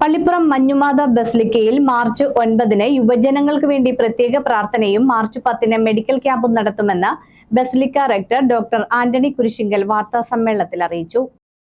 Pallippuram Manjumatha ബസ്ലിക്കയിൽ March ഒൻപതിന് യുവജനങ്ങൾക്ക് വേണ്ടി പ്രത്യേക പ്രാർത്ഥനയും മാർച്ച് പത്തിന് മെഡിക്കൽ ക്യാമ്പും നടത്തുമെന്ന് basilica rector doctor Antony Kurisinkal വാർത്താ സമ്മേളനത്തിൽ അറിയിച്ചു.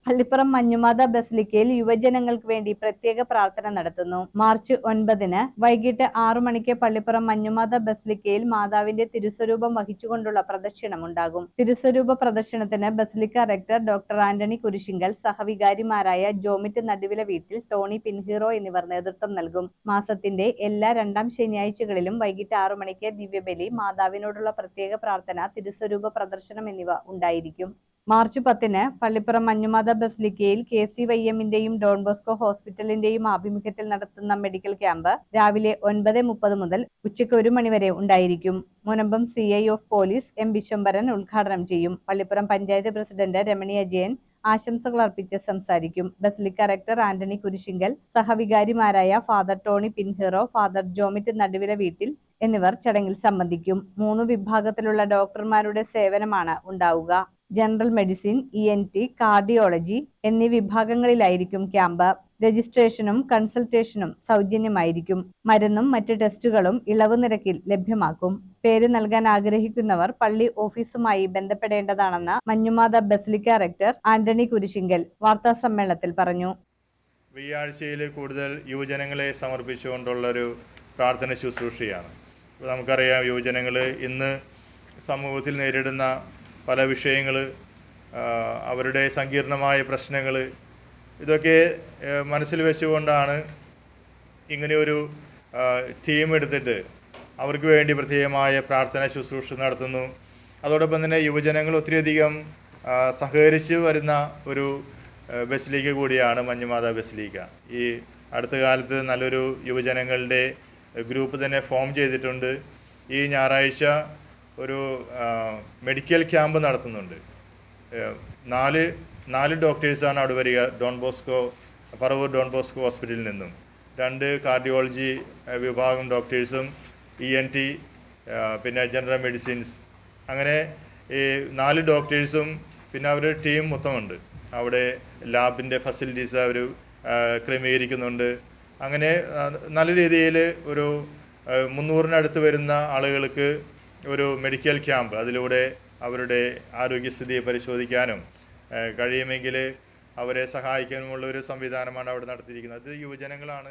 പള്ളിപ്പുറം മഞ്ഞുമാത ബസലിക്കയിൽ യുവജനങ്ങൾക്ക് വേണ്ടി പ്രത്യേക പ്രാർത്ഥന നടത്തുന്നു. മാർച്ച് ഒൻപതിന് വൈകിട്ട് ആറു മണിക്ക് പള്ളിപ്പുറം മഞ്ഞുമാത ബസലിക്കയിൽ മാതാവിന്റെ തിരുസ്വരൂപം വഹിച്ചുകൊണ്ടുള്ള പ്രദക്ഷിണം ഉണ്ടാകും. തിരുസ്വരൂപ പ്രദക്ഷിണത്തിന് basilica rector doctor Antony Kurisinkal സഹവികാരിമാരായ Jomit Naduvilaveettil Tony Pinheiro എന്നിവർ നേതൃത്വം നൽകും. മാസത്തിന്റെ എല്ലാ രണ്ടാം ശനിയാഴ്ചകളിലും വൈകിട്ട് ആറു മണിക്ക് ദിവ്യബലി മാതാവിനോടുള്ള പ്രത്യേക പ്രാർത്ഥന തിരുസ്വരൂപ പ്രദർശനം എന്നിവ ഉണ്ടായിരിക്കും. മാർച്ച് പത്തിന് പള്ളിപ്പുറം മഞ്ഞുമാത ബസ്ലിക്കയിൽ കെ സി വൈ എമ്മിന്റെയും ഡോൺ ബോസ്കോ ഹോസ്പിറ്റലിന്റെയും ആഭിമുഖ്യത്തിൽ നടത്തുന്ന മെഡിക്കൽ ക്യാമ്പ് രാവിലെ ഒൻപത് മുപ്പത് മുതൽ ഉച്ചയ്ക്ക് ഒരു മണിവരെ ഉണ്ടായിരിക്കും. Munambam C I of police M Viswambharan ഉദ്ഘാടനം ചെയ്യും. പള്ളിപ്പുറം പഞ്ചായത്ത് പ്രസിഡന്റ് രമണി അജയൻ ആശംസകൾ അർപ്പിച്ച് സംസാരിക്കും. Basilica rector Antony Kurisinkal സഹവികാരിമാരായ father Tony Pinheiro father Jomit Naduvilaveettil എന്നിവർ ചടങ്ങിൽ സംബന്ധിക്കും. മൂന്ന് വിഭാഗത്തിലുള്ള ഡോക്ടർമാരുടെ സേവനമാണ് ഉണ്ടാവുക. General medicine E N T cardiology എന്നീ വിഭാഗങ്ങളിലായിരിക്കും ക്യാമ്പ്. രജിസ്ട്രേഷനും കൺസൾട്ടേഷനും സൗജന്യമായിരിക്കും. മരുന്നും മറ്റ് ടെസ്റ്റുകളും ഇളവ് നിരക്കിൽ ലഭ്യമാക്കും. പേര് നൽകാൻ ആഗ്രഹിക്കുന്നവർ പള്ളി ഓഫീസുമായി ബന്ധപ്പെടേണ്ടതാണെന്ന് Manjumatha basilica rector Antony Kurisinkal വാർത്താ സമ്മേളനത്തിൽ പറഞ്ഞു. ഈ ആഴ്ചയിൽ കൂടുതൽ യുവജനങ്ങളെ സമർപ്പിച്ചുകൊണ്ടുള്ളൊരു പ്രാർത്ഥന ശുശ്രൂഷയാണ്. നമുക്കറിയാം യുവജനങ്ങൾ ഇന്ന് സമൂഹത്തിൽ നേരിടുന്ന പല വിഷയങ്ങൾ അവരുടെ സങ്കീർണമായ പ്രശ്നങ്ങൾ ഇതൊക്കെ മനസ്സിൽ വെച്ചുകൊണ്ടാണ് ഇങ്ങനെയൊരു ടീം എടുത്തിട്ട് അവർക്ക് വേണ്ടി പ്രത്യേകമായ പ്രാർത്ഥന ശുശ്രൂഷ നടത്തുന്നു. അതോടൊപ്പം തന്നെ യുവജനങ്ങൾ ഒത്തിരിയധികം സഹകരിച്ച് വരുന്ന ഒരു ബസിലിക്ക കൂടിയാണ് മഞ്ഞുമാത ബസിലിക്ക ഈ അടുത്ത കാലത്ത് നല്ലൊരു യുവജനങ്ങളുടെ ഗ്രൂപ്പ് തന്നെ ഫോം ചെയ്തിട്ടുണ്ട്. ഈ ഞായറാഴ്ച ഒരു മെഡിക്കൽ ക്യാമ്പ് നടത്തുന്നുണ്ട്. നാല് നാല് ഡോക്ടേഴ്സാണ് അവിടെ വരിക. Don Bosco Paravur Don Bosco ഹോസ്പിറ്റലിൽ നിന്നും. രണ്ട് കാർഡിയോളജി വിഭാഗം ഡോക്ടേഴ്സും ഇ എൻ ടി പിന്നെ ജനറൽ മെഡിസിൻസ് അങ്ങനെ ഈ നാല് ഡോക്ടേഴ്സും പിന്നെ അവരുടെ ടീം മൊത്തമുണ്ട്. അവിടെ ലാബിന്റെ ഫെസിലിറ്റീസ് അവർ ക്രമീകരിക്കുന്നുണ്ട്. അങ്ങനെ നല്ല രീതിയിൽ ഒരു മുന്നൂറിനടുത്ത് വരുന്ന ആളുകൾക്ക് ഒരു മെഡിക്കൽ ക്യാമ്പ് അതിലൂടെ അവരുടെ ആരോഗ്യസ്ഥിതി പരിശോധിക്കാനും കഴിയുമെങ്കിൽ അവരെ സഹായിക്കാനുമുള്ള ഒരു സംവിധാനമാണ് അവിടെ നടത്തിയിരിക്കുന്നത്. അത് യുവജനങ്ങളാണ്